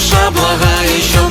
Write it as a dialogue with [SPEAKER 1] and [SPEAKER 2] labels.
[SPEAKER 1] Душа благає, щоб.